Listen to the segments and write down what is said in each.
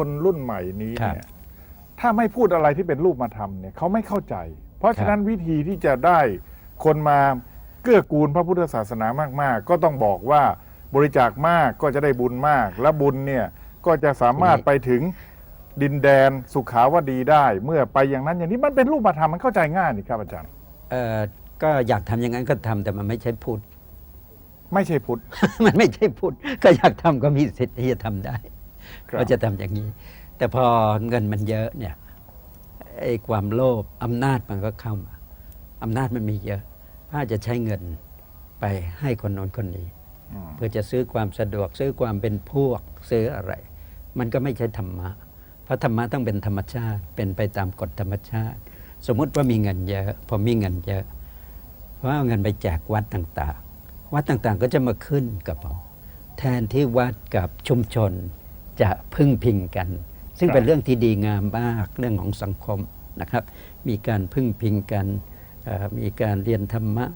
คนรุ่นใหม่นี้ครับเนี่ยถ้าไม่พูดอะไรที่เป็นรูปมาทำเนี่ยเขาไม่เข้าใจ เพราะฉะนั้นวิธีที่จะได้คนมาเกื้อกูลพระพุทธศาสนามาก ๆ ก็ต้องบอกว่าบริจาคมากก็จะได้บุญมาก และบุญเนี่ยก็จะสามารถไปถึงดินแดนสุขาวดีได้ เมื่อไปอย่างนั้นอย่างนี้มันเป็นรูปมาทำมันเข้าใจง่ายนี่ครับอาจารย์เอ่อก็อยากทำอย่างนั้นก็ทำแต่มันไม่ใช่พูดไม่ใช่พุทธมันไม่ใช่พูดก็อยากทำก็มีสิทธิ์ที่จะทำได้ครับ ก็จะทำอย่างนี้ แต่พอเงินมันเยอะเนี่ยไอ้ความโลภอำนาจมันก็เข้ามาอำนาจมันมีเยอะถ้าจะใช้เงินไปให้คนโน้นคนนี้อืมเพื่อจะซื้อความสะดวกซื้อความเป็นพวกซื้ออะไร มันก็ไม่ใช่ธรรมะ เพราะธรรมะต้องเป็นธรรมชาติ เป็นไปตามกฎธรรมชาติ สมมุติว่ามีเงินเยอะพอมีเงินเยอะเพราะเอาเงินไปแจกวัดต่างๆ วัดต่างๆก็จะมาขึ้นกับเราแทนที่วัดกับชุมชน จะพึ่งพิงกัน ซึ่งครับเป็นเรื่องที่ดีงามมากเรื่องของสังคมนะครับ มีการพึ่งพิงกันเอ่อมีการเรียนธรรมะ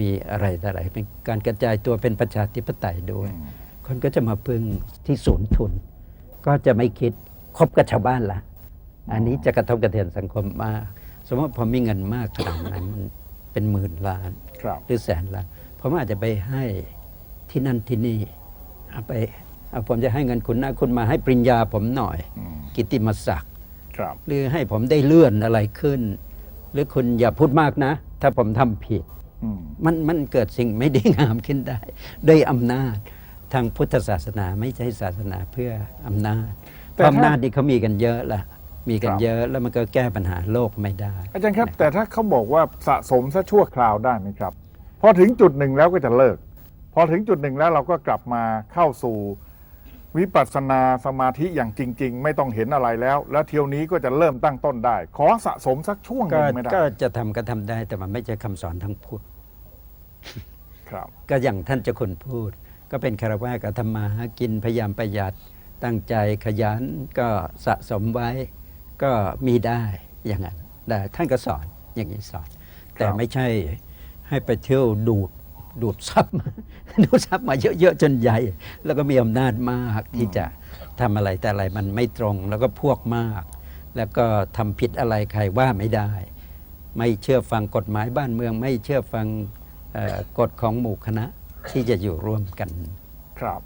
มีอะไรต่ออะไรเป็นการกระจายตัวเป็นประชาธิปไตยด้วย คนก็จะมาพึ่งที่ศูนย์ทุน ก็จะไม่คิดคบกับชาวบ้านละอันนี้จะกระทบกระเทือนสังคมมาก สมมติผมมีเงินมากขนาดนั้นเป็นหมื่นล้านครับหรือแสนล้านผมอาจจะไปให้ที่นั่นที่นี่เอาไปเอา ผมจะให้เงินคุณนะคุณมาให้ปริญญาผมหน่อยอืมกิตติมศักดิ์ครับหรือให้ผมได้เลื่อนอะไรขึ้น หรือคุณอย่าพูดมากนะ ถ้าผมทำผิดอืมมันมันเกิดสิ่งไม่ดีงามขึ้นได้ ด้วยอำนาจทางพุทธศาสนาไม่ใช่ศาสนาเพื่ออำนาจแต่เพราะถ้าอำนาจที่เขามีกันเยอะละมีกันครับเยอะแล้วมันก็แก้ปัญหาโลกไม่ได้ อาจารย์ครับ แต่ถ้าเขาบอกว่าสะสมซะชั่วคราวได้ไหมครับ พอถึงจุดหนึ่งแล้วก็จะเลิก พอถึงจุดหนึ่งแล้วเราก็กลับมาเข้าสู่ วิปัสสนาสมาธิอย่างจริง ๆ ไม่ต้องเห็นอะไรแล้ว แล้วเที่ยวนี้ก็จะเริ่มตั้งต้นได้ ขอสะสมสักช่วงหก็นึ่งไม่ได้ก็จะทำก็ทำได้แต่มันไม่ใช่คำสอนทั้งพุทธครับ ก็อย่างท่านเจ้าคุณพูด ก็เป็นคารวะกับทำมาหากินพยายามประหยัด ตั้งใจขยันก็สะสมไว้ก็มีได้อย่างนั้นได้ท่านก็สอนอย่างนี้สอน แต่ไม่ใช่ให้ไปเที่ยวดูด ดูดซับมา ดูดซับมาเยอะๆจนใหญ่ แล้วก็มีอำนาจมากที่จะทำอะไรแต่อะไรมันไม่ตรงแล้วก็พวกมาก แล้วก็ทำผิดอะไรใครว่าไม่ได้ ไม่เชื่อฟังกฎหมายบ้านเมือง ไม่เชื่อฟังเอ่อกฎของหมู่คณะที่จะอยู่ร่วมกันครับ